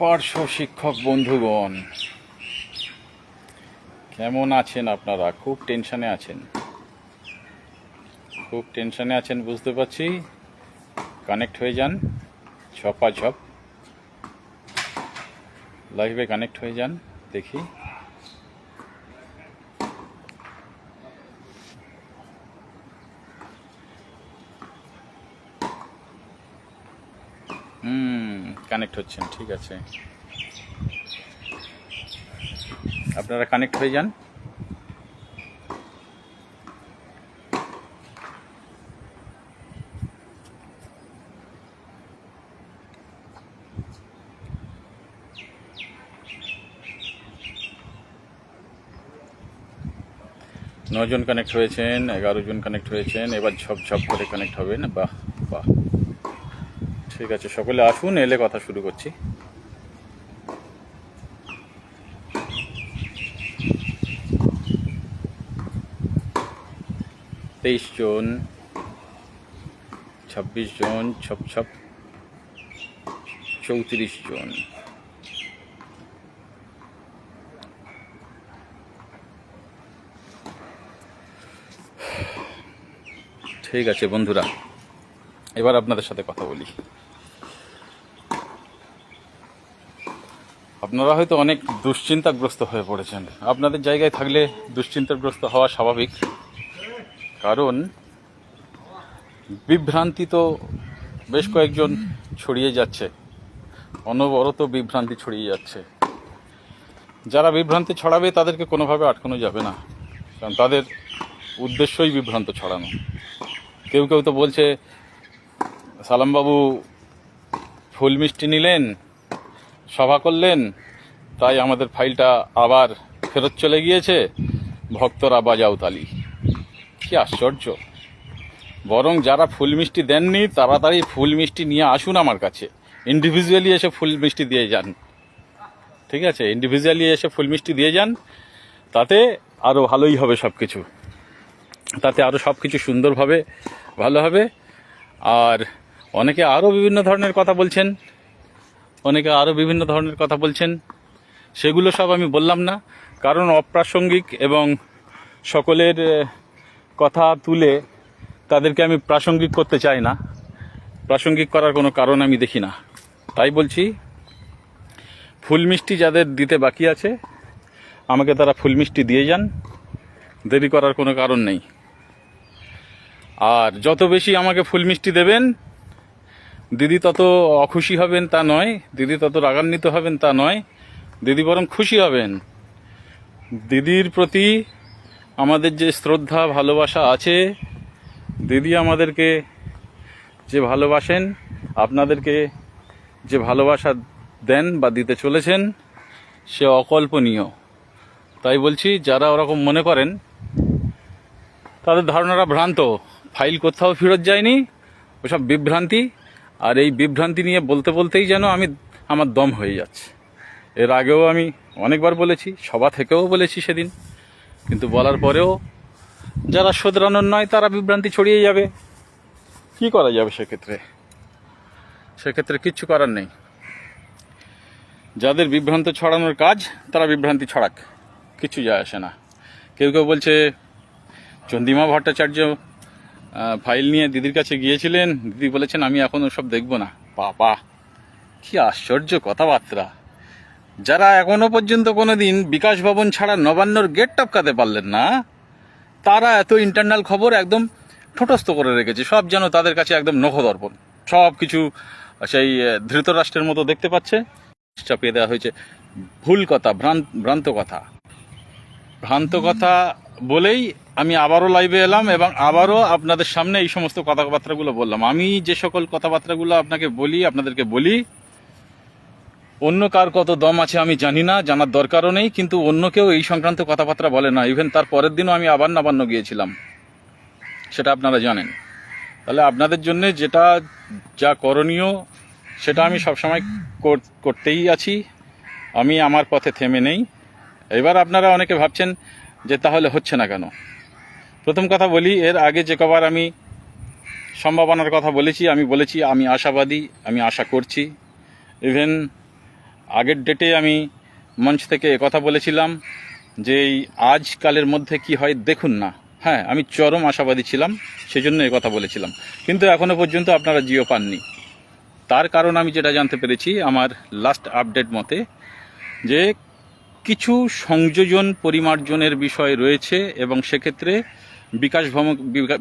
পার্শ্ব শিক্ষক বন্ধুগণ, কেমন আছেন আপনারা? খুব টেনশনে আছেন। খুব টেনশনে আছেন, বুঝতে পারছি? কানেক্ট হয়ে যান ছপা ছপ লাইভে কানেক্ট হয়ে যান, দেখি হুম কানেক্ট হচ্ছেন, ঠিক আছে। আপনারা কানেক্ট হয়ে যান। নজন কানেক্ট হয়েছেন, এগারো জন কানেক্ট হয়েছেন, এবার ঝপ ঝপ করে কানেক্ট হবেন। বাহ বাহ। ঠিক আছে, সকলে আসুন, এলে কথা শুরু করছি। তেইশ জন, ছাব্বিশ জন, ছপ ছপ, চৌত্রিশ জন। ঠিক আছে, বন্ধুরা। এবার আপনাদের সাথে কথা বলি। আপনারা হয়তো অনেক দুশ্চিন্তাগ্রস্ত হয়ে পড়েছেন। আপনাদের জায়গায় থাকলে দুশ্চিন্তাগ্রস্ত হওয়া স্বাভাবিক। কারণ বিভ্রান্তি তো বেশ কয়েকজন ছড়িয়ে যাচ্ছে। অনবরত বিভ্রান্তি ছড়িয়ে যাচ্ছে। যারা বিভ্রান্তি ছড়াবে, তাদেরকে কোনোভাবে আটকানো যাবে না। কারণ তাদের উদ্দেশ্যই বিভ্রান্ত ছড়ানো। কেউ কেউ তো বলছে সালামবাবু ফুল মিষ্টি নিলেন, সভা করলেন, তাই আমাদের ফাইলটা আবার ফেরত চলে গিয়েছে, ভক্তরা বাজাও তালি। কি আশ্চর্য। বরং যারা ফুল মিষ্টি দেননি, তাড়াতাড়ি ফুল মিষ্টি নিয়ে আসুন আমার কাছে। ইন্ডিভিজুয়ালি এসে ফুল মিষ্টি দিয়ে যান। ঠিক আছে ইন্ডিভিজুয়ালি এসে ফুল মিষ্টি দিয়ে যান, তাতে আরও ভালোই হবে সব কিছু তাতে আরও সব কিছু সুন্দরভাবে, ভালো হবে। আর অনেকে আরও বিভিন্ন ধরনের কথা বলছেন, অনেকে আরও বিভিন্ন ধরনের কথা বলছেন। সেগুলো সব আমি বললাম না, কারণ অপ্রাসঙ্গিক এবং সকলের কথা তুলে তাদেরকে আমি প্রাসঙ্গিক করতে চাই না। প্রাসঙ্গিক করার কোনো কারণ আমি দেখি না। তাই বলছি, ফুল মিষ্টি যাদের দিতে বাকি আছে, আমাকে তারা ফুল মিষ্টি দিয়ে যান, দেরি করার কোনো কারণ নেই। আর যত বেশি আমাকে ফুল মিষ্টি দেবেন দিদি তত অখুশি হবেন তা নয়, দিদি তত রাগান্বিত হবেন তা নয়, দিদি বরং খুশি হবেন। দিদির প্রতি আমাদের যে শ্রদ্ধা, ভালোবাসা আছে, দিদি আমাদেরকে যে ভালোবাসেন, আপনাদেরকে যে ভালোবাসা দেন বা দিতে চলেছেন, সে অকল্পনীয়। তাই বলছি, যারা ওরকম মনে করেন, তাদের ধারণাটা ভ্রান্ত। ফাইল কোথাও ফেরত যায়নি, ওসব বিভ্রান্তি আর এই বিভ্রান্তি নিয়ে বলতে বলতেই যেন আমি, আমার দম হয়ে যাচ্ছে। এর আগেও আমি অনেকবার বলেছি, সভা থেকেও বলেছি সেদিন। কিন্তু বলার পরেও যারা শোধরানোর নয়, তারা বিভ্রান্তি ছড়িয়ে যাবে। কি করা যাবে সেক্ষেত্রে? সেক্ষেত্রে কিচ্ছু করার নেই। যাদের বিভ্রান্ত ছড়ানোর কাজ, তারা বিভ্রান্তি ছড়াক। কিছু যায় আসে না। কেউ কেউ বলছে, চন্দিমা ভট্টাচার্য ফাইল নিয়ে দিদির কাছে গিয়েছিলেন। দিদি বলেছেন, আমি এখন ওসব দেখব না। বাবা, কি আশ্চর্য কথাবার্তা। যারা এখনও পর্যন্ত কোনো দিন বিকাশ ভবন ছাড়া নবান্নর গেট টপকাতে পারলেন না, তারা এত ইন্টারনাল খবর একদম ঠোঁটস্থ করে রেখেছে। সব যেন তাদের কাছে একদম নখদর্পণ। সব কিছু সেই ধৃতরাষ্ট্রের মতো দেখতে পাচ্ছে। চাপিয়ে দেওয়া হয়েছে। ভুল কথা ভ্রান্ত কথা। ভ্রান্ত কথা বলেই আমি আবারও লাইভে এলাম এবং আবারও আপনাদের সামনে এই সমস্ত কথাবার্তাগুলো বললাম। আমি যে সকল কথাবার্তাগুলো আপনাকে বলি, আপনাদেরকে বলি, অন্য কার কত দম আছে আমি জানি না, জানার দরকারও নেই, কিন্তু অন্য কেউ এই সংক্রান্ত কথাবার্তা বলে না। ইভেন তার পরের দিনও আমি আবার নাবান্ন গিয়েছিলাম। সেটা আপনারা জানেন। তাহলে আপনাদের জন্য যেটা যা করণীয়, সেটা আমি সবসময় কর- করতেই আছি। আমি আমার পথে থেমে নেই। এবার আপনারা অনেকে ভাবছেন যে তাহলে হচ্ছে না কেন? প্রথম কথা বলি, এর আগে যে কবার আমি সম্ভাবনার কথা বলেছি, আমি বলেছি, আমি আশাবাদী, আমি আশা করছি। ইভেন আগের ডেটে আমি মঞ্চ থেকে কথা বলেছিলাম যে, এই আজকালের মধ্যে কি হয় দেখুন না। হ্যাঁ আমি চরম আশাবাদী ছিলাম, সেজন্য এ কথা বলেছিলাম। কিন্তু এখনও পর্যন্ত আপনারা জিও পাননি। তার কারণ আমি যেটা জানতে পেরেছি, আমার লাস্ট আপডেট মতে যে কিছু সংযোজন পরিমার্জনের বিষয় রয়েছে এবং সেক্ষেত্রে বিকাশ ভবন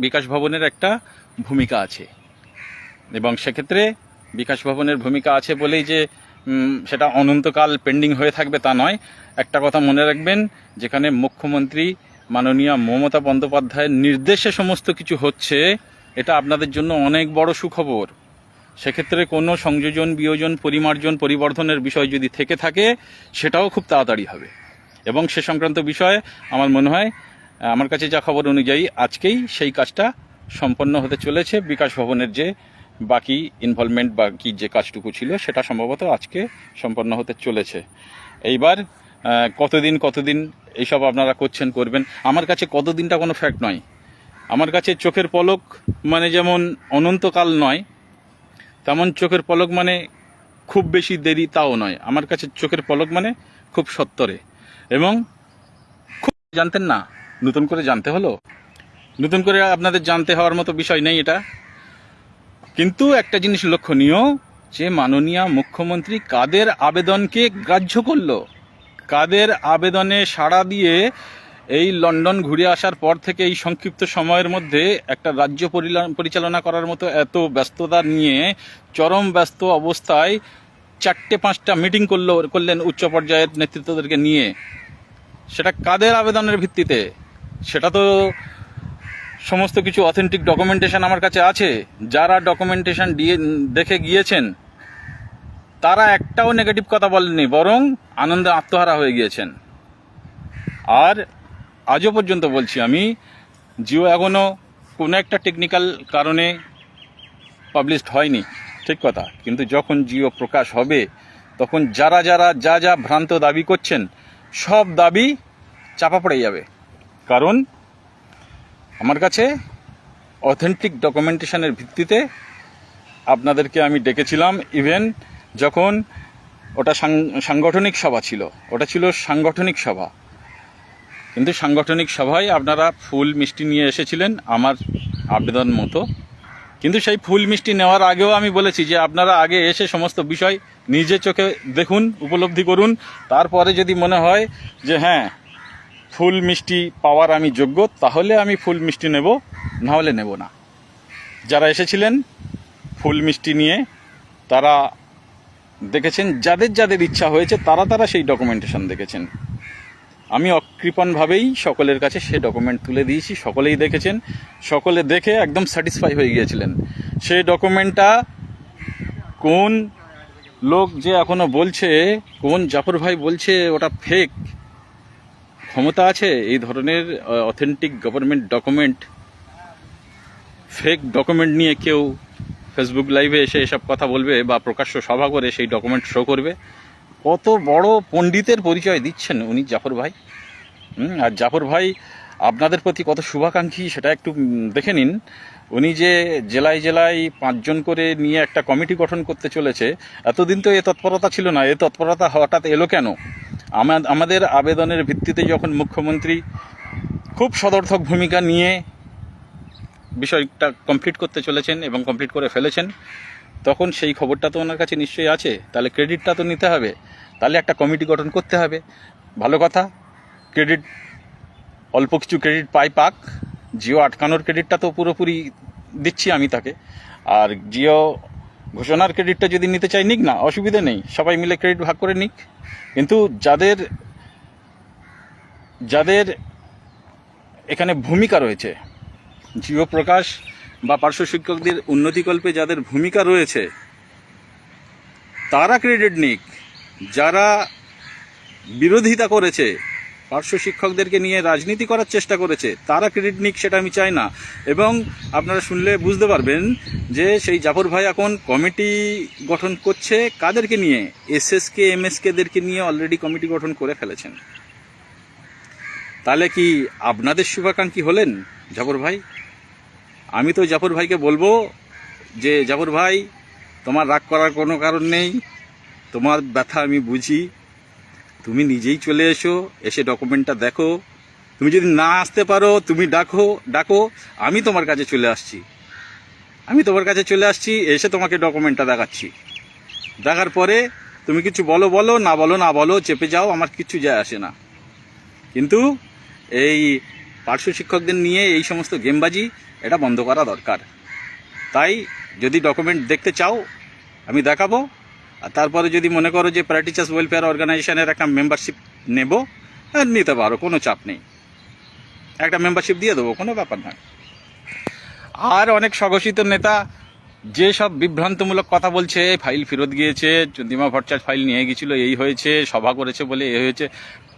বিকাশ ভবনের একটা ভূমিকা আছে। এবং সেক্ষেত্রে বিকাশ ভবনের ভূমিকা আছে বলেই যে সেটা অনন্তকাল পেন্ডিং হয়ে থাকবে তা নয়। একটা কথা মনে রাখবেন, যেখানে মুখ্যমন্ত্রী মাননীয় মমতা বন্দ্যোপাধ্যায়ের নির্দেশে সমস্ত কিছু হচ্ছে, এটা আপনাদের জন্য অনেক বড় সুখবর। সেক্ষেত্রে কোনো সংযোজন, বিয়োজন, পরিমার্জন, পরিবর্ধনের বিষয় যদি থেকে থাকে, সেটাও খুব তাড়াতাড়ি হবে। এবং সে সংক্রান্ত বিষয়ে আমার মনে হয়, আমার কাছে যা খবর অনুযায়ী আজকেই সেই কাজটা সম্পন্ন হতে চলেছে। বিকাশ ভবনের যে বাকি ইনভলভমেন্ট বাকি যে কাজটুকু ছিল, সেটা সম্ভবত আজকে সম্পন্ন হতে চলেছে। এইবার কতদিন কতদিন এইসব আপনারা করছেন, করবেন, আমার কাছে কতদিনটা কোনো ফ্যাক্ট নয়। আমার কাছে চোখের পলক মানে যেমন অনন্তকাল নয় তেমন চোখের পলক মানে খুব বেশি দেরি তাও নয়। আমার কাছে চোখের পলক মানে খুব সত্তরে। এবং খুব জানতেন না, নতুন করে জানতে হলো? নতুন করে আপনাদের জানতে হওয়ার মতো বিষয় নেই এটা। কিন্তু একটা জিনিস লক্ষণীয় যে মাননীয় মুখ্যমন্ত্রী কাদের আবেদনকে গ্রাহ্য করল? কাদের আবেদনে সাড়া দিয়ে এই লন্ডন ঘুরে আসার পর থেকে এই সংক্ষিপ্ত সময়ের মধ্যে একটা রাজ্য পরিচালনা করার মতো এত ব্যস্ততা নিয়ে চরম ব্যস্ত অবস্থায় চারটে পাঁচটা মিটিং করল, করলেন উচ্চ পর্যায়ের নেতৃত্বদেরকে নিয়ে। সেটা কাদের আবেদনের ভিত্তিতে? সেটা তো সমস্ত কিছু অথেন্টিক ডকুমেন্টেশন আমার কাছে আছে। যারা ডকুমেন্টেশন দিয়ে, দেখে গিয়েছেন, তারা একটাও নেগেটিভ কথা বলেননি, বরং আনন্দে আত্মহারা হয়ে গিয়েছেন। আর আজও পর্যন্ত বলছি আমি, জিও এখনও কোনো একটা টেকনিক্যাল কারণে পাবলিশড হয়নি, ঠিক কথা। কিন্তু যখন জিও প্রকাশ হবে, তখন যারা যারা যা যা ভ্রান্ত দাবি করছেন, সব দাবি চাপা পড়ে যাবে। কারণ আমার কাছে অথেন্টিক ডকুমেন্টেশনের ভিত্তিতে আপনাদেরকে আমি ডেকেছিলাম ইভেন যখন ওটা সাংগঠনিক সভা ছিল, ওটা ছিল সাংগঠনিক সভা। কিন্তু সাংগঠনিক সভায় আপনারা ফুল মিষ্টি নিয়ে এসেছিলেন আমার আবেদন মতো। কিন্তু সেই ফুল মিষ্টি নেওয়ার আগেও আমি বলেছি যে আপনারা আগে এসে সমস্ত বিষয় নিজে চোখে দেখুন, উপলব্ধি করুন। তারপরে যদি মনে হয় যে হ্যাঁ ফুল মিষ্টি পাওয়ার আমি যোগ্য, তাহলে আমি ফুল মিষ্টি নেব, না হলে নেব না। যারা এসেছিলেন ফুল মিষ্টি নিয়ে, তারা দেখেছেন, যাদের যাদের ইচ্ছা হয়েছে, তারা তারা সেই ডকুমেন্টেশন দেখেছেন। আমি অকৃপণভাবেই সকলের কাছে সে ডকুমেন্ট তুলে দিয়েছি, সকলেই দেখেছেন, সকলে দেখে একদম স্যাটিসফাই হয়ে গিয়েছিলেন। সেই ডকুমেন্টটা কোন লোক যে এখনও বলছে, কোন জাফর ভাই বলছে ওটা ফেক ক্ষমতা আছে? এই ধরনের authentic government document fake document নিয়ে কেউ ফেসবুক লাইভে এসে এসব কথা বলবে বা প্রকাশ্য সভা করে সেই ডকুমেন্ট শো করবে। কত বড় পণ্ডিতের পরিচয় দিচ্ছেন উনি, জাফর ভাই। আর জাফর ভাই, আপনাদের প্রতি কত শুভাকাঙ্ক্ষী, সেটা একটু দেখে নিন। উনি যে জেলায় জেলায় পাঁচজন করে নিয়ে একটা কমিটি গঠন করতে চলেছে, এতদিন তো এ তৎপরতা ছিল না, এ তৎপরতা হঠাৎ এলো কেন? আমা- আমাদের আবেদনের ভিত্তিতে যখন মুখ্যমন্ত্রী খুব সদর্থক ভূমিকা নিয়ে বিষয়টা কমপ্লিট করতে চলেছেন এবং কমপ্লিট করে ফেলেছেন তখন সেই খবরটা তো ওনার কাছে নিশ্চয়ই আছে, তাহলে ক্রেডিটটা তো নিতে হবে। তাহলে একটা কমিটি গঠন করতে হবে। ভালো কথা, ক্রেডিট, অল্প কিছু ক্রেডিট পাই পাক। জিও আটকানোর ক্রেডিটটা তো পুরোপুরি দিচ্ছি আমি তাকে। আর জিও ঘোষণার ক্রেডিটটা যদি নিতে চাই, নিক না, অসুবিধা নেই। সবাই মিলে ক্রেডিট ভাগ করে নিক। কিন্তু যাদের যাদের এখানে ভূমিকা রয়েছে, জিও প্রকাশ বা পার্শ্ব শিক্ষকদের উন্নতিকল্পে যাদের ভূমিকা রয়েছে, তারা ক্রেডিট নিক। যারা বিরোধিতা করেছে, পার্শ্ব শিক্ষকদেরকে নিয়ে রাজনীতি করার চেষ্টা করেছে, তারা ক্রেডিট নিক সেটা আমি চাই না। এবং আপনারা শুনলে বুঝতে পারবেন যে সেই জাফর ভাই এখন কমিটি গঠন করছে কাদেরকে নিয়ে? এসএসকে এমএসকেদেরকে নিয়ে অলরেডি কমিটি গঠন করে ফেলেছেন। তাহলে কি আপনাদের শুভাকাঙ্ক্ষী হলেন জাফর ভাই? আমি তো জাফর ভাইকে বলব যে, জাফর ভাই, তোমার রাগ করার কোনো কারণ নেই। তোমার ব্যথা আমি বুঝি। তুমি নিজেই চলে এসো, এসে ডকুমেন্টটা দেখো। তুমি যদি না আসতে পারো, তুমি ডাকো ডাকো, আমি তোমার কাছে চলে আসছি। আমি তোমার কাছে চলে আসছি, এসে তোমাকে ডকুমেন্টটা দেখাচ্ছি। দেখার পরে তুমি কিছু বলো বলো, না বলো না বলো, চেপে যাও, আমার কিছু যায় আসে না। কিন্তু এই পার্শ্ব শিক্ষকদের নিয়ে এই সমস্ত গেমবাজি এটা বন্ধ করা দরকার। তাই যদি ডকুমেন্ট দেখতে চাও, আমি দেখাবো। আর তারপরে যদি মনে করো যে প্র্যাকটিচার্স ওয়েলফেয়ার অর্গানাইজেশনের একটা মেম্বারশিপ নেব নিতে পারো, কোনো চাপ নেই। একটা মেম্বারশিপ দিয়ে দেবো, কোনো ব্যাপার নয়। আর অনেক স্বঘোষিত নেতা যে সব বিভ্রান্তমূলক কথা বলছে, ফাইল ফেরত গিয়েছে, চন্দ্রিমা ভট্টাচার্য ফাইল নিয়ে গেছিল এই হয়েছে, সভা করেছে বলে এই হয়েছে।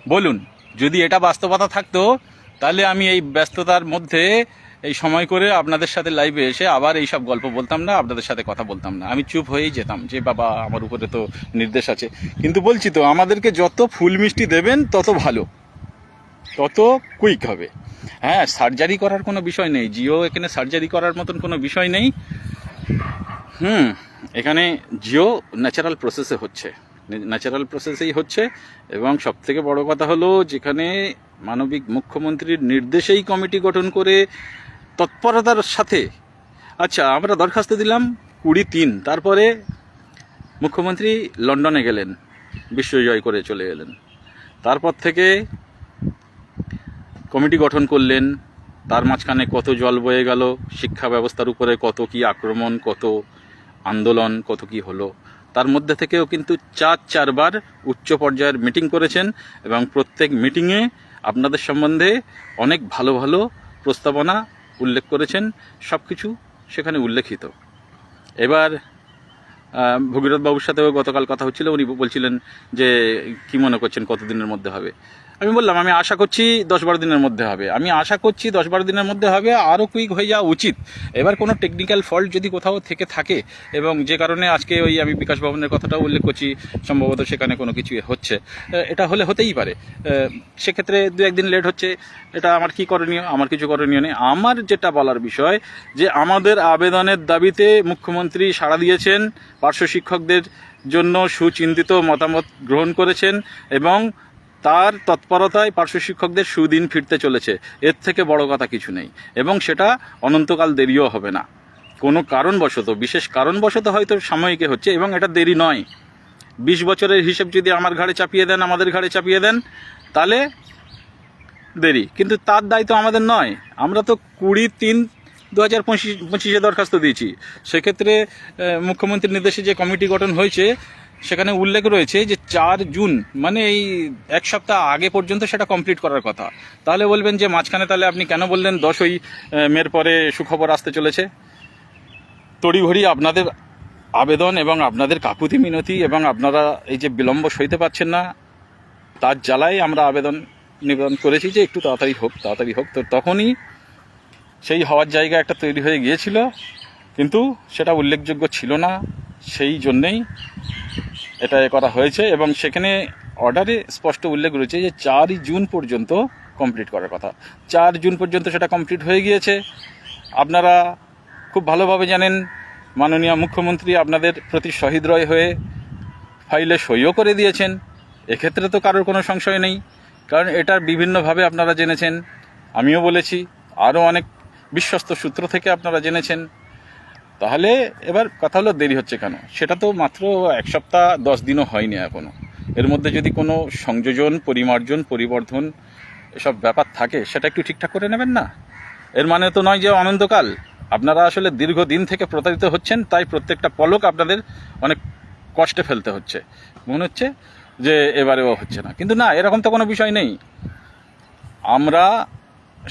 বলুন, যদি এটা বাস্তবতা থাকতো, তাহলে আমি এই ব্যস্ততার মধ্যে এই সময় করে আপনাদের সাথে লাইভে এসে আবার এই সব গল্প বলতাম না, আপনাদের সাথে কথা বলতাম না। আমি চুপ হয়েই যেতাম যে, বাবা, আমার উপরে তো নির্দেশ আছে। কিন্তু বলছি তো, আমাদেরকে যত ফুল মিষ্টি দেবেন, তত ভালো। তত কুইক হবে। হ্যাঁ সার্জারি করার কোনো বিষয় নেই। জিও এখানে সার্জারি করার মতন কোনো বিষয় নেই। হুম, এখানে জিও ন্যাচারাল প্রসেসে হচ্ছে। ন্যাচারাল প্রসেসেই হচ্ছে এবং সবথেকে বড় কথা হলো, যেখানে মানবিক মুখ্যমন্ত্রীর নির্দেশেই কমিটি গঠন করে তৎপরতার সাথে। আচ্ছা আমরা দরখাস্ত দিলাম কুড়ি তিন। তারপরে মুখ্যমন্ত্রী লন্ডনে গেলেন, বিশ্বজয় করে চলে এলেন। তারপর থেকে কমিটি গঠন করলেন, তার মাঝখানে কত জল বয়ে গেল, শিক্ষা ব্যবস্থার উপরে কত কি আক্রমণ, কত আন্দোলন, কত কি হলো। তার মধ্যে থেকেও কিন্তু চার, চারবার উচ্চ পর্যায়ের মিটিং করেছেন এবং প্রত্যেক মিটিংয়ে আপনাদের সম্বন্ধে অনেক ভালো ভালো প্রস্তাবনা উল্লেখ করেছেন সব কিছু সেখানে উল্লেখিত। এবার ভগীরথবাবুর ভগীরথ বাবুর সাথেও গতকাল কথা হচ্ছিল, উনি বলছিলেন যে, কী মনে করছেন, কতদিনের মধ্যে হবে? আমি বললাম, আমি আশা করছি দশ বারো দিনের মধ্যে হবে। আমি আশা করছি দশ বারো দিনের মধ্যে হবে আরও কুইক হয়ে যাওয়া উচিত। এবার কোনো টেকনিক্যাল ফল্ট যদি কোথাও থেকে থাকে, এবং যে কারণে আজকে ওই আমি বিকাশ ভবনের কথাটাও উল্লেখ করছি, সম্ভবত সেখানে কোনো কিছু হচ্ছে। এটা হলে হতেই পারে। সেক্ষেত্রে দু একদিন লেট হচ্ছে, এটা আমার কি করণীয়? আমার কিছু করণীয় নেই। আমার যেটা বলার বিষয়, যে আমাদের আবেদনের দাবিতে মুখ্যমন্ত্রী সাড়া দিয়েছেন, পার্শ্ব শিক্ষকদের জন্য সুচিন্তিত মতামত গ্রহণ করেছেন, এবং তার তৎপরতায় পার্শ্ব শিক্ষকদের সুদিন ফিরতে চলেছে। এর থেকে বড় কথা কিছু নেই। এবং সেটা অনন্তকাল দেরিও হবে না। কোনো কারণবশত, বিশেষ কারণবশত হয়তো সাময়িকে হচ্ছে এবং এটা দেরি নয়। বিশ বছরের হিসেব যদি আমার ঘাড়ে চাপিয়ে দেন, আমাদের ঘাড়ে চাপিয়ে দেন, তাহলে দেরি। কিন্তু তার দায়িত্ব আমাদের নয়। আমরা তো কুড়ি তিন দু হাজার পঁচিশ, পঁচিশে দরখাস্ত দিয়েছি। সেক্ষেত্রে মুখ্যমন্ত্রীর নির্দেশে যে কমিটি গঠন হয়েছে সেখানে উল্লেখ রয়েছে যে চার জুন মানে এই এক সপ্তাহ আগে পর্যন্ত সেটা কমপ্লিট করার কথা। তাহলে বলবেন যে মাঝখানে তাহলে আপনি কেন বললেন দশই মের পরে সুখবর আসতে চলেছে? তড়িঘড়ি আপনাদের আবেদন এবং আপনাদের কাকুতি মিনতি এবং আপনারা এই যে বিলম্ব সইতে পারছেন না, তার জ্বালায় আমরা আবেদন নিবেদন করেছি যে একটু তাড়াতাড়ি হোক তাড়াতাড়ি হোক। তো তখনই সেই হওয়ার জায়গা একটা তৈরি হয়ে গিয়েছিল, কিন্তু সেটা উল্লেখযোগ্য ছিল না। সেই জন্যেই এটা এ করা হয়েছে এবং সেখানে অর্ডারে স্পষ্ট উল্লেখ রয়েছে যে চারই জুন পর্যন্ত কমপ্লিট করার কথা। চার জুন পর্যন্ত সেটা কমপ্লিট হয়ে গিয়েছে। আপনারা খুব ভালোভাবে জানেন, মাননীয় মুখ্যমন্ত্রী আপনাদের প্রতি সহৃদয় হয়ে ফাইলে সইও করে দিয়েছেন। এক্ষেত্রে তো কারোর কোনো সংশয় নেই, কারণ এটার বিভিন্নভাবে আপনারা জেনেছেন। আমিও বলেছি, আরও অনেক বিশ্বস্ত সূত্র থেকে আপনারা জেনেছেন। তাহলে এবার কথা হলো দেরি হচ্ছে কেন? সেটা তো মাত্র এক সপ্তাহ, দশ দিনও হয়নি এখনও এর মধ্যে যদি কোনো সংযোজন, পরিমার্জন, পরিবর্ধন এসব ব্যাপার থাকে, সেটা একটু ঠিকঠাক করে নেবেন না? এর মানে তো নয় যে অনন্তকাল। আপনারা আসলে দীর্ঘদিন থেকে প্রতারিত হচ্ছেন, তাই প্রত্যেকটা পলক আপনাদের অনেক কষ্টে ফেলতে হচ্ছে। মনে হচ্ছে যে এবারেও হচ্ছে না। কিন্তু না, এরকম তো কোনো বিষয় নেই। আমরা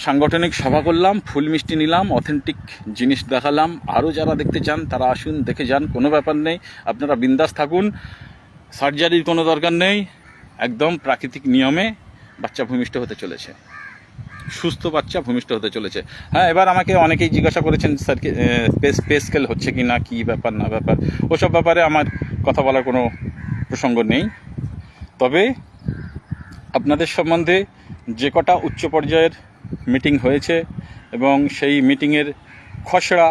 সাংগঠনিক সভা করলাম, ফুল মিষ্টি নিলাম অথেন্টিক জিনিস দেখালাম। আরও যারা দেখতে চান, তারা আসুন, দেখে যান, কোনো ব্যাপার নেই। আপনারা বিন্দাস থাকুন, সার্জারির কোনো দরকার নেই। একদম প্রাকৃতিক নিয়মে বাচ্চা ভূমিষ্ঠ হতে চলেছে। সুস্থ বাচ্চা ভূমিষ্ঠ হতে চলেছে। হ্যাঁ এবার আমাকে অনেকেই জিজ্ঞাসা করেছেন, স্যার স্পেস পে স্কেল হচ্ছে কি না? কী ব্যাপার, না ব্যাপার? ওসব ব্যাপারে আমার কথা বলার কোনো প্রসঙ্গ নেই। তবে আপনাদের সম্বন্ধে যে কটা উচ্চ পর্যায়ের মিটিং হয়েছে এবং সেই মিটিংয়ের খসড়া,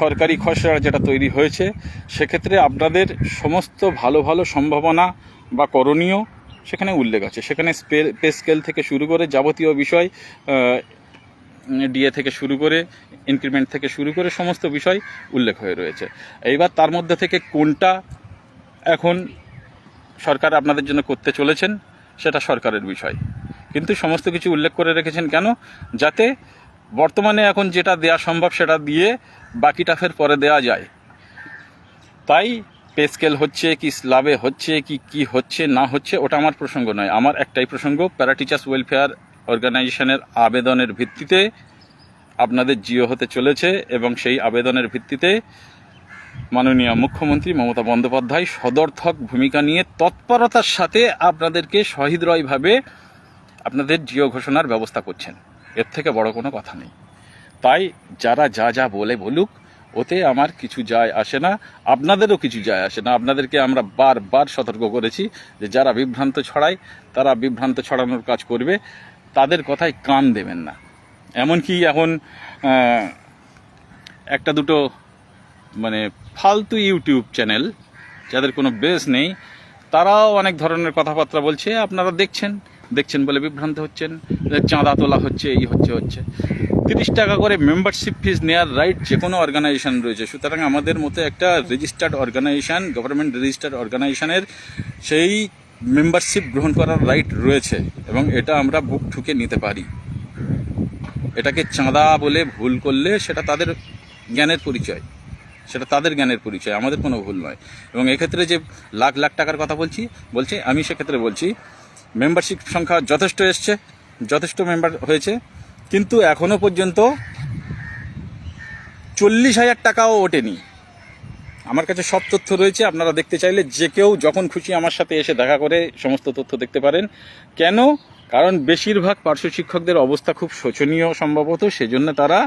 সরকারি খসড়া যেটা তৈরি হয়েছে, সেক্ষেত্রে আপনাদের সমস্ত ভালো ভালো সম্ভাবনা বা করণীয় সেখানে উল্লেখ আছে। সেখানে পে স্কেল থেকে শুরু করে যাবতীয় বিষয় ডিএ থেকে শুরু করে ইনক্রিমেন্ট থেকে শুরু করে সমস্ত বিষয় উল্লেখ হয়ে রয়েছে। এইবার তার মধ্যে থেকে কোনটা এখন সরকার আপনাদের জন্য করতে চলেছেন, সেটা সরকারের বিষয়। কিন্তু সমস্ত কিছু উল্লেখ করে রেখেছেন কেন? যাতে বর্তমানে এখন যেটা দেওয়া সম্ভব সেটা দিয়ে বাকিটা ফের পরে দেওয়া যায়। তাই পে স্কেল হচ্ছে, কি স্লাবে হচ্ছে, কি কি হচ্ছে, না হচ্ছে, ওটা আমার প্রসঙ্গ নয়। আমার একটাই প্রসঙ্গ প্যারা টিচার্স ওয়েলফেয়ার অর্গানাইজেশনের আবেদনের ভিত্তিতে আপনাদের জিও হতে চলেছে এবং সেই আবেদনের ভিত্তিতে মাননীয় মুখ্যমন্ত্রী মমতা বন্দ্যোপাধ্যায় সদর্থক ভূমিকা নিয়ে তৎপরতার সাথে আপনাদেরকে সহৃদয়ভাবে আপনাদের জিও ঘোষণার ব্যবস্থা করছেন। এর থেকে বড় কোনো কথা নেই। তাই যারা যা যা বলে বলুক, ওতে আমার কিছু যায় আসে না, আপনাদেরও কিছু যায় আসে না। আপনাদেরকে আমরা বারবার সতর্ক করেছি যে যারা বিভ্রান্ত ছড়ায়, তারা বিভ্রান্ত ছড়ানোর কাজ করবে। তাদের কথায় কান দেবেন না। এমনকি এখন একটা দুটো মানে ফালতু ইউটিউব চ্যানেল, যাদের কোনো বেস নেই, তারাও অনেক ধরনের কথাবার্তা বলছে। আপনারা দেখছেন দেখছেন বলে বিভ্রান্ত হচ্ছেন চাঁদা তোলা হচ্ছে, এই হচ্ছে হচ্ছে। তিরিশ টাকা করে মেম্বারশিপ ফিজ নেওয়ার রাইট যে কোনো অর্গানাইজেশন রয়েছে। সুতরাং আমাদের মতো একটা রেজিস্টার্ড অর্গানাইজেশন গভর্নমেন্ট রেজিস্টার্ড অর্গানাইজেশনের সেই মেম্বারশিপ গ্রহণ করার রাইট রয়েছে এবং এটা আমরা বুক ঠুকে নিতে পারি। এটাকে চাঁদা বলে ভুল করলে সেটা তাদের জ্ঞানের পরিচয়। সেটা তাদের জ্ঞানের পরিচয়, আমাদের কোনো ভুল নয়। এবং এক্ষেত্রে যে লাখ লাখ টাকার কথা বলছি বলছি, আমি সেক্ষেত্রে বলছি মেম্বারশিপ সংখ্যা যথেষ্ট এসছে, যথেষ্ট মেম্বার হয়েছে, কিন্তু এখনও পর্যন্ত চল্লিশ হাজার টাকাও ওঠেনি। আমার কাছে সব তথ্য রয়েছে, আপনারা দেখতে চাইলে যে কেউ যখন খুশি আমার সাথে এসে দেখা করে সমস্ত তথ্য দেখতে পারেন। কেন? কারণ বেশিরভাগ পার্শ্ব শিক্ষকদের অবস্থা খুব শোচনীয় সম্ভবত, সেজন্য তারা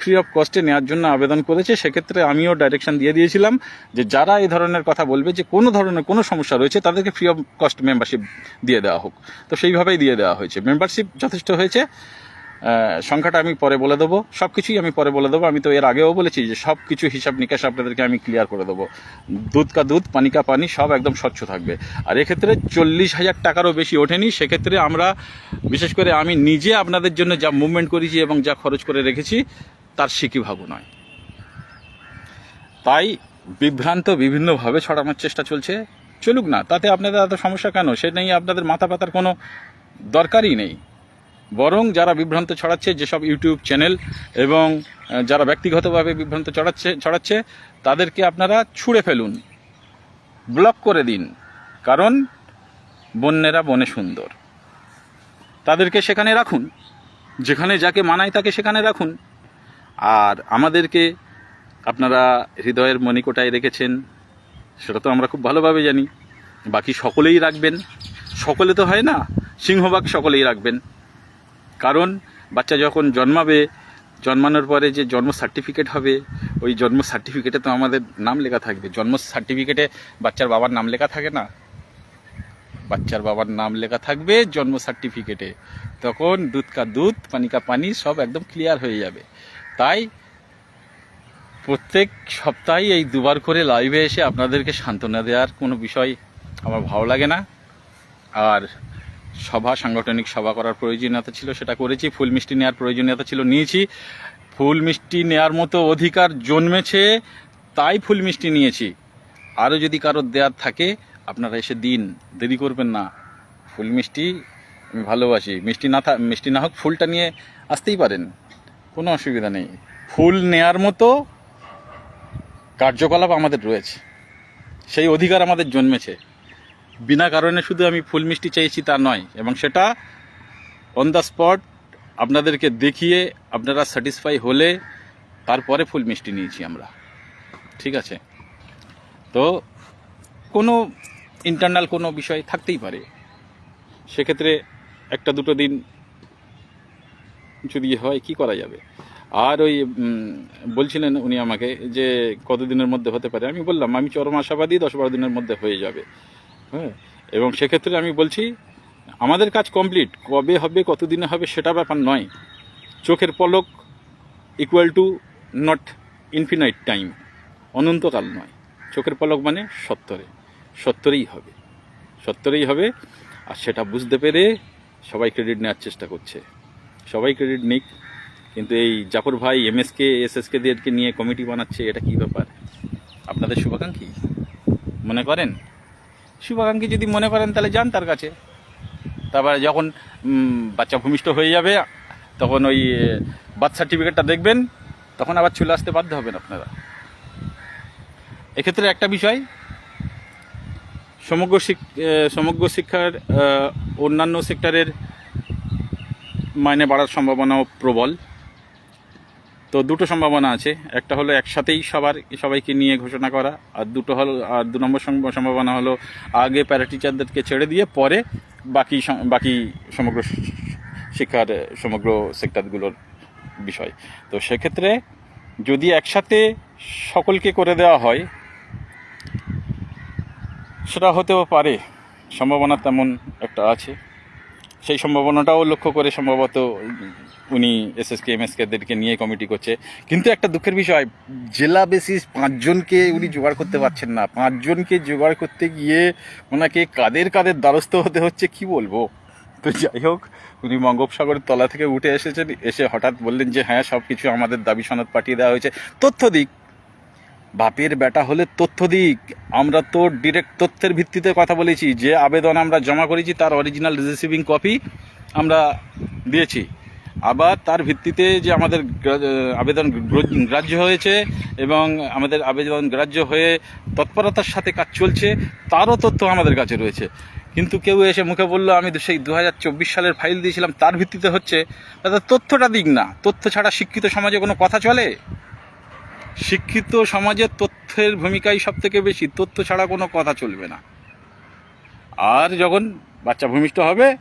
ফ্রি অফ কস্টে নেওয়ার জন্য আবেদন করেছে। সেক্ষেত্রে আমিও ডাইরেকশন দিয়ে দিয়েছিলাম যে যারা এই ধরনের কথা বলবে, যে কোনো ধরনের কোনো সমস্যা রয়েছে, তাদেরকে ফ্রি অফ কস্ট মেম্বারশিপ দিয়ে দেওয়া হোক। তো সেইভাবেই দিয়ে দেওয়া হয়েছে। মেম্বারশিপ যথেষ্ট হয়েছে। সংখ্যাটা আমি পরে বলে দেবো। সব কিছুই আমি পরে বলে দেবো। আমি তো এর আগেও বলেছি যে সব কিছু হিসাব নিকাশ আপনাদেরকে আমি ক্লিয়ার করে দেবো। দুধ কা দুধ, পানি কা পানি, সব একদম স্বচ্ছ থাকবে। আর এক্ষেত্রে চল্লিশ হাজার টাকারও বেশি ওঠেনি। সেক্ষেত্রে আমরা, বিশেষ করে আমি নিজে আপনাদের জন্য যা মুভমেন্ট করেছি এবং যা খরচ করে রেখেছি, তার সিকি ভাবু নয়। তাই বিভ্রান্ত বিভিন্নভাবে ছড়ানোর চেষ্টা চলছে। চলুক না, তাতে আপনাদের এত সমস্যা কেন? সে নিয়ে আপনাদের মাথা পাতার কোনো দরকারই নেই। বরং যারা বিভ্রান্ত ছড়াচ্ছে, যেসব ইউটিউব চ্যানেল এবং যারা ব্যক্তিগতভাবে বিভ্রান্ত ছড়াচ্ছে ছড়াচ্ছে, তাদেরকে আপনারা ছুঁড়ে ফেলুন, ব্লক করে দিন, কারণ বন্যেরা বনে সুন্দর। তাদেরকে সেখানে রাখুন, যেখানে যাকে মানায় তাকে সেখানে রাখুন। আর আমাদেরকে আপনারা হৃদয়ের মণিকোটায় রেখেছেন, সেটা তো আমরা খুব ভালোভাবে জানি। বাকি সকলেই রাখবেন। সকলে তো হয় না, সিংহভাগ সকলেই রাখবেন। কারণ বাচ্চা যখন জন্মাবে, জন্মানোর পরে যে জন্ম সার্টিফিকেট হবে, ওই জন্ম সার্টিফিকেটে তো আমাদের নাম লেখা থাকবে। জন্ম সার্টিফিকেটে বাচ্চার বাবার নাম লেখা থাকে না? বাচ্চার বাবার নাম লেখা থাকবে জন্ম সার্টিফিকেটে তখন দুধ কা দুধ, পানি কা পানি সব একদম ক্লিয়ার হয়ে যাবে। তাই প্রত্যেক সপ্তাহে এই দুবার করে লাইভে এসে আপনাদেরকে সান্ত্বনা দেওয়ার কোনো বিষয় আমার ভালো লাগে না। আর সভা, সাংগঠনিক সভা করার প্রয়োজনীয়তা ছিল, সেটা করেছি। ফুল মিষ্টি নেওয়ার প্রয়োজনীয়তা ছিল, নিয়েছি। ফুল মিষ্টি নেওয়ার মতো অধিকার জন্মেছে, তাই ফুল মিষ্টি নিয়েছি। আরও যদি কারোর দেওয়ার থাকে, আপনারা এসে দিন। দেরি করবেন না। ফুল মিষ্টি আমি ভালোবাসি। মিষ্টি না থাক মিষ্টি না হোক, ফুলটা নিয়ে আসতেই পারেন। কোনো অসুবিধা নেই। ফুল নেয়ার মতো কার্যকলাপ আমাদের রয়েছে। সেই অধিকার আমাদের জন্মেছে। বিনা কারণে শুধু আমি ফুল মিষ্টি চাইছি তা নয়, এবং সেটা অন দ্য স্পট আপনাদেরকে দেখিয়ে আপনারা স্যাটিসফাই হলে তারপরে ফুল মিষ্টি নিয়েছি আমরা। ঠিক আছে? তো কোনো ইন্টারনাল কোনো বিষয় থাকতেই পারে। সেক্ষেত্রে একটা দুটো দিন যদি হয়, কি করা যাবে? আর ওই বলছিলেন উনি আমাকে যে কতদিনের মধ্যে হতে পারে। আমি বললাম, আমি চরম আশাবাদী দশ বারো দিনের মধ্যে হয়ে যাবে। হ্যাঁ এবং সেক্ষেত্রে আমি বলছি, আমাদের কাজ কমপ্লিট কবে হবে, কতদিনে হবে, সেটা ব্যাপার নয়। চোখের পলক equal to not infinite time অনন্তকাল নয়। চোখের পলক মানে সত্তরে, সত্তরেই হবে সত্তরেই হবে। আর সেটা বুঝতে পেরে সবাই ক্রেডিট নেওয়ার চেষ্টা করছে। সবাই ক্রেডিট নিক, কিন্তু এই জাফর ভাই এমএসকে এসএসকে দেরকে নিয়ে কমিটি বানাচ্ছে, এটা কি ব্যাপার? আপনাদের শুভাকাঙ্ক্ষী? মনে করেন? শুভাকাঙ্ক্ষী যদি মনে করেন তাহলে যান তার কাছে। তারপরে যখন বাচ্চা ভূমিষ্ঠ হয়ে যাবে, তখন ওই বার্থ সার্টিফিকেটটা দেখবেন, তখন আবার চলে আসতে বাধ্য হবেন আপনারা। এক্ষেত্রে একটা বিষয়, সমগ্র সমগ্র শিক্ষার অন্যান্য সেক্টরের মাইনে বাড়ার সম্ভাবনাও প্রবল। তো দুটো সম্ভাবনা আছে। একটা হলো একসাথেই সবার, সবাইকে নিয়ে ঘোষণা করা, আর দুটো হলো, আর দু নম্বর সম্ভাবনা হলো আগে প্যারা টিচারদেরকে ছেড়ে দিয়ে পরে বাকি বাকি সমগ্র শিক্ষার, সমগ্র সেক্টরগুলোর বিষয়। তো সেক্ষেত্রে যদি একসাথে সকলকে করে দেওয়া হয়, সেটা হতেও পারে। সম্ভাবনা তেমন একটা আছে। সেই সম্ভাবনাটাও লক্ষ্য করে সম্ভবত উনি এসএসকে এমএসকেদেরকে নিয়ে কমিটি করছে। কিন্তু একটা দুঃখের বিষয়, জেলা বেসিস পাঁচজনকে উনি জোগাড় করতে পারছেন না। পাঁচজনকে জোগাড় করতে গিয়ে ওনাকে কাদের কাদের দ্বারস্থ হতে হচ্ছে কি বলব? তো যাই হোক, উনি বঙ্গোপসাগরের তলা থেকে উঠে এসেছেন, এসে হঠাৎ বললেন যে হ্যাঁ সব কিছু আমাদের দাবি সনদ পাঠিয়ে দেওয়া হয়েছে। তথ্য দিক বাপের বেটা হলে তথ্য দিক। আমরা তো ডিরেক্ট তথ্যের ভিত্তিতে কথা বলেছি। যে আবেদন আমরা জমা করেছি, তার অরিজিনাল রিসিভিং কপি আমরা দিয়েছি। আবার তার ভিত্তিতে যে আমাদের আবেদন গ্রাহ্য হয়েছে এবং আমাদের আবেদন গ্রাহ্য হয়ে তৎপরতার সাথে কাজ চলছে, তারও তথ্য আমাদের কাছে রয়েছে। কিন্তু কেউ এসে মুখে বলল, আমি সেই দু হাজার চব্বিশ সালের ফাইল দিয়েছিলাম, তার ভিত্তিতে হচ্ছে। তথ্যটা দিক না। তথ্য ছাড়া শিক্ষিত সমাজে কোনো কথা চলে? শিক্ষিত সমাজের তথ্যের ভূমিকাই সব থেকে বেশি, তথ্য ছাড়া কোনো কথা চলবে না। আর যখন বাচ্চা ভূমিষ্ঠ হবে,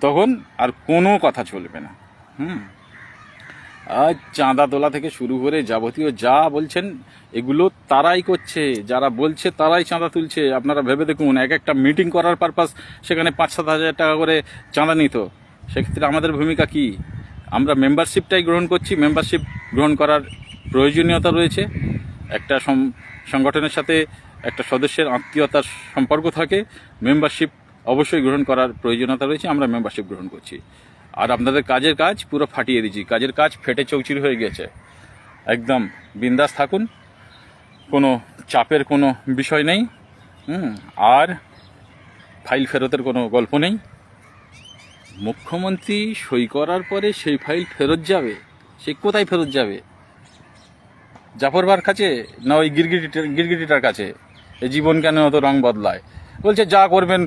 তখন আর কোনো কথা চলবে না। হুম। আর চাঁদা তোলা থেকে শুরু করে যাবতীয় যা বলছেন, এগুলো তারাই করছে। যারা বলছে তারাই চাঁদা তুলছে। আপনারা ভেবে দেখুন, এক একটা মিটিং করার পারপাস সেখানে পাঁচ সাত হাজার টাকা করে চাঁদা নিত। সেক্ষেত্রে আমাদের ভূমিকা কি? আমরা মেম্বারশিপটাই গ্রহণ করছি। মেম্বারশিপ গ্রহণ করার প্রয়োজনীয়তা রয়েছে। একটা সংগঠনের সাথে একটা সদস্যের আত্মীয়তার সম্পর্ক থাকে। মেম্বারশিপ অবশ্যই গ্রহণ করার প্রয়োজনীয়তা রয়েছে, আমরা মেম্বারশিপ গ্রহণ করছি। আর আপনাদের কাজের কাজ পুরো ফাটিয়ে দিচ্ছি কাজের কাজ ফেটে চৌচির হয়ে গেছে। একদম বিন্দাস থাকুন। কোনো চাপের কোনো বিষয় নেই। আর ফাইল ফেরতের কোনো গল্প নেই। মুখ্যমন্ত্রী সই করার পরে সেই ফাইল ফেরত যাবে। সে কোথায় ফেরত যাবে? জাফরবার কাছে না ওই গিরগিটিটার গিরগিটিটার কাছে? এই জীবন কেন অত রং বদলায়? বলছে, যা করবেন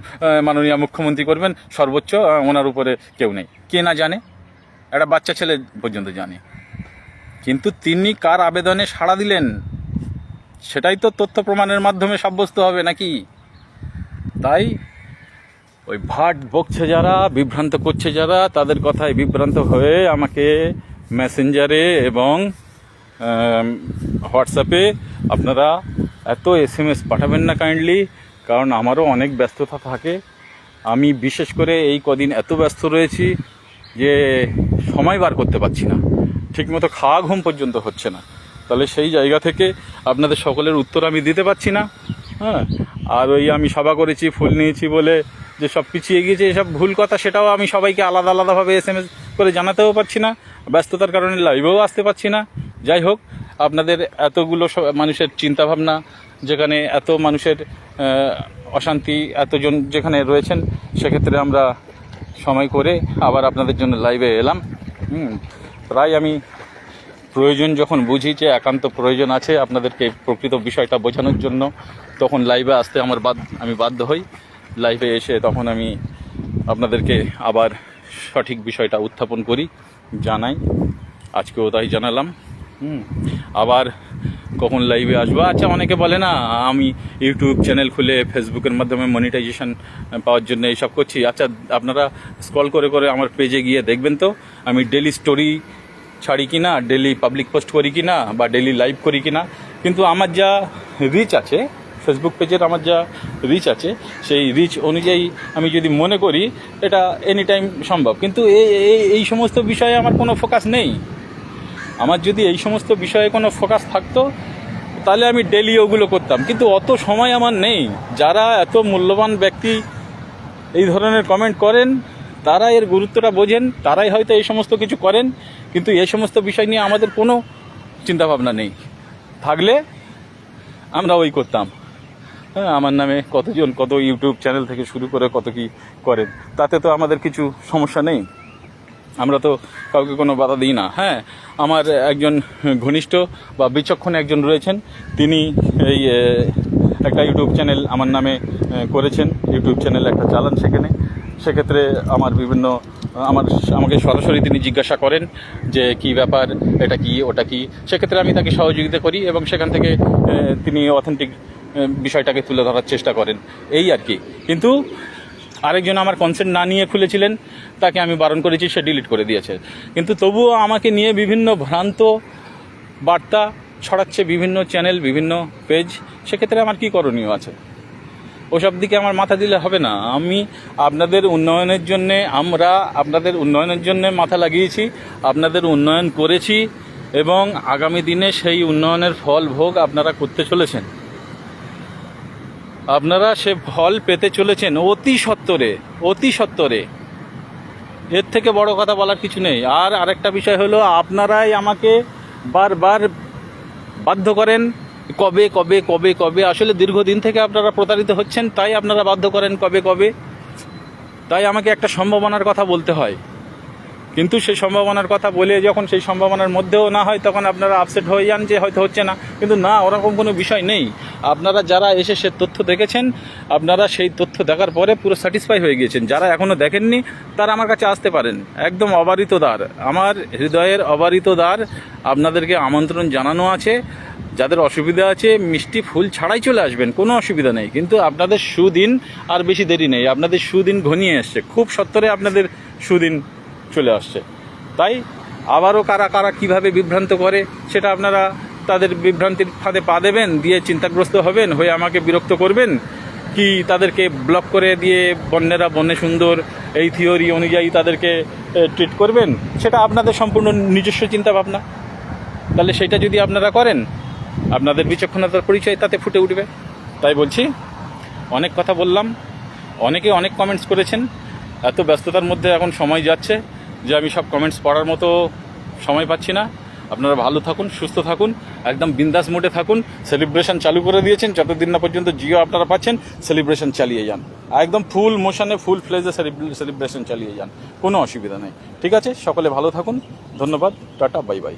মাননীয় মুখ্যমন্ত্রী করবেন, সর্বোচ্চ ওনার উপরে কেউ নেই। কে না জানে? একটা বাচ্চা ছেলে পর্যন্ত জানে। কিন্তু তিনি কার আবেদনে সাড়া দিলেন? সেটাই তো তথ্য প্রমাণের মাধ্যমে সাব্যস্ত হবে নাকি? তাই ওই ভাট বকছে যারা, বিভ্রান্ত করছে যারা, তাদের কথায় বিভ্রান্ত হয়ে আমাকে মেসেঞ্জারে এবং হোয়াটসঅ্যাপে আপনারা এত এস এম এস পাঠাবেন না কাইন্ডলি কারণ আমারও অনেক ব্যস্ততা থাকে। আমি বিশেষ করে এই কদিন এত ব্যস্ত রয়েছি যে সময় বার করতে পারছি না। ঠিকমতো খাওয়া ঘুম পর্যন্ত হচ্ছে না। তাহলে সেই জায়গা থেকে আপনাদের সকলের উত্তর আমি দিতে পারছি না। হ্যাঁ আর ওই আমি সভা করেছি, ফুল নিয়েছি বলে যে সব পিছিয়ে গিয়েছে, এসব ভুল কথা, সেটাও আমি সবাইকে আলাদা আলাদাভাবে এস এম এস করে জানাতেও পারছি না। ব্যস্ততার কারণে লাইভেও আসতে পারছি না। যাই হোক, আপনাদের এতগুলো মানুষের চিন্তাভাবনা, যেখানে এত মানুষের অশান্তি, এতজন যেখানে রয়েছেন, সেক্ষেত্রে আমরা সময় করে আবার আপনাদের জন্য লাইভে এলাম। প্রায় আমি প্রয়োজন যখন বুঝি যে একান্ত প্রয়োজন আছে আপনাদেরকে প্রকৃত বিষয়টা বোঝানোর জন্য, তখন লাইভে আসতে আমার বাদ আমি বাধ্য হই। লাইভে এসে তখন আমি আপনাদেরকে আবার সঠিক বিষয়টা উত্থাপন করি, জানাই। আজকেও তাই জানালাম। হুম। আবার কখন লাইভে আসব? আচ্ছা অনেকে বলে না, আমি ইউটিউব চ্যানেল খুলে ফেসবুকের মাধ্যমে মনিটাইজেশন পাওয়ার জন্য এইসব করছি। আচ্ছা আপনারা স্ক্রল করে করে আমার পেজে গিয়ে দেখবেন তো, আমি ডেলি স্টোরি ছাড়ি কি না ডেলি পাবলিক পোস্ট করি কি না বা ডেলি লাইভ করি কি না কিন্তু আমার যা রিচ আছে ফেসবুক পেজের আমার যা রিচ আছে, সেই রিচ অনুযায়ী আমি যদি মনে করি, এটা এনি টাইম সম্ভব। কিন্তু এই এই- এই সমস্ত বিষয়ে আমার কোনো ফোকাস নেই। আমার যদি এই সমস্ত বিষয়ে কোনো ফোকাস থাকতো, তাহলে আমি ডেলি ওগুলো করতাম। কিন্তু অত সময় আমার নেই। যারা এত মূল্যবান ব্যক্তি এই ধরনের কমেন্ট করেন, তারা এর গুরুত্বটা বোঝেন, তারাই হয়তো এই সমস্ত কিছু করেন, কিন্তু এই সমস্ত বিষয় নিয়ে আমাদের কোনো চিন্তাভাবনা নেই। থাকলে আমরা ওই করতাম। হ্যাঁ আমার নামে কতজন, কত ইউটিউব চ্যানেল থেকে শুরু করে কত কি করেন, তাতে তো আমাদের কিছু সমস্যা নেই। আমরা তো কাউকে কোনো বাধা দিই না। হ্যাঁ আমার একজন ঘনিষ্ঠ বা বিচক্ষণ একজন রয়েছেন। তিনি এই একটা ইউটিউব চ্যানেল আমার নামে করেছেন। ইউটিউব চ্যানেল একটা চালান সেখানে। সেক্ষেত্রে আমার বিভিন্ন, আমার, আমাকে সরাসরি তিনি জিজ্ঞাসা করেন যে কি ব্যাপার, এটা কি, ওটা কি। সেক্ষেত্রে আমি তাকে সহযোগিতা করি এবং সেখান থেকে তিনি অথেন্টিক বিষয়টাকে তুলে ধরার চেষ্টা করেন। এই আর কি। কিন্তু আরেকজন আমার কনসেন্ট না নিয়ে খুলেছিলেন, তাকে আমি বারণ করেছি, সে ডিলিট করে দিয়েছে। কিন্তু তবুও আমাকে নিয়ে বিভিন্ন ভ্রান্ত বার্তা ছড়াচ্ছে বিভিন্ন চ্যানেল বিভিন্ন পেজ সেক্ষেত্রে আমার কি করণীয় আছে? ওসব দিকে আমার মাথা দিলে হবে না। আমি আপনাদের উন্নয়নের জন্যে, আমরা আপনাদের উন্নয়নের জন্য মাথা লাগিয়েছি, আপনাদের উন্নয়ন করেছি, এবং আগামী দিনে সেই উন্নয়নের ফল ভোগ আপনারা করতে চলেছেন। আপনারা সে ফল পেতে চলেছেন অতি সত্বরে অতি সত্বরে এর থেকে বড় কথা বলার কিছু নেই। আর আরেকটা বিষয় হলো, আপনারাই আমাকে বারবার বাধ্য করেন, কবে কবে কবে কবে। আসলে দীর্ঘদিন থেকে আপনারা প্রতারিত হচ্ছেন, তাই আপনারা বাধ্য করেন কবে কবে। তাই আমাকে একটা সম্ভাবনার কথা বলতে হয়। কিন্তু সেই সম্ভাবনার কথা বলে যখন সেই সম্ভাবনার মধ্যেও না হয়, তখন আপনারা আপসেট হয়ে যান যে হয়তো হচ্ছে না। কিন্তু না, ওরকম কোনো বিষয় নেই। আপনারা যারা এসে সে তথ্য দেখেছেন, আপনারা সেই তথ্য দেখার পরে পুরো স্যাটিসফাই হয়ে গিয়েছেন। যারা এখনও দেখেননি, তারা আমার কাছে আসতে পারেন। একদম অবারিত দ্বার। আমার হৃদয়ের অবারিত দ্বার। আপনাদেরকে আমন্ত্রণ জানানো আছে। যাদের অসুবিধা আছে, মিষ্টি ফুল ছাড়াই চলে আসবেন, কোনো অসুবিধা নেই। কিন্তু আপনাদের সুদিন আর বেশি দেরি নেই। আপনাদের সুদিন ঘনিয়ে এসছে। খুব সত্তরে আপনাদের সুদিন চলে আসছে। তাই আবারও কারা কারা কীভাবে বিভ্রান্ত করে, সেটা আপনারা তাদের বিভ্রান্তির ফাঁদে পা দেবেন, দিয়ে চিন্তাগ্রস্ত হবেন, হয়ে আমাকে বিরক্ত করবেন, কি তাদেরকে ব্লক করে দিয়ে বন্যেরা বন্যে সুন্দর, এই থিওরি অনুযায়ী তাদেরকে ট্রিট করবেন? সেটা আপনাদের সম্পূর্ণ নিজস্ব চিন্তা ভাবনা তাহলে সেটা যদি আপনারা করেন, আপনাদের বিচক্ষণতার পরিচয় তাতে ফুটে উঠবে। তাই বলছি, অনেক কথা বললাম, অনেকে অনেক কমেন্টস করেছেন, এত ব্যস্ততার মধ্যে এখন সময় যাচ্ছে। যে আমি সব কমেন্টস পড়ার মতো সময় পাচ্ছি না। আপনারা ভালো থাকুন, সুস্থ থাকুন, একদম বিন্দাস মোডে থাকুন। সেলিব্রেশন চালু করে দিয়েছেন, যতদিন না পর্যন্ত জিও আপনারা পাচ্ছেন সেলিব্রেশন চালিয়ে যান। একদম ফুল মোশনে ফুল ফ্লেজে সেলিব্রেশন চালিয়ে যান। কোনো অসুবিধা নেই। ঠিক আছে? সকলে ভালো থাকুন। ধন্যবাদ। Tata bye bye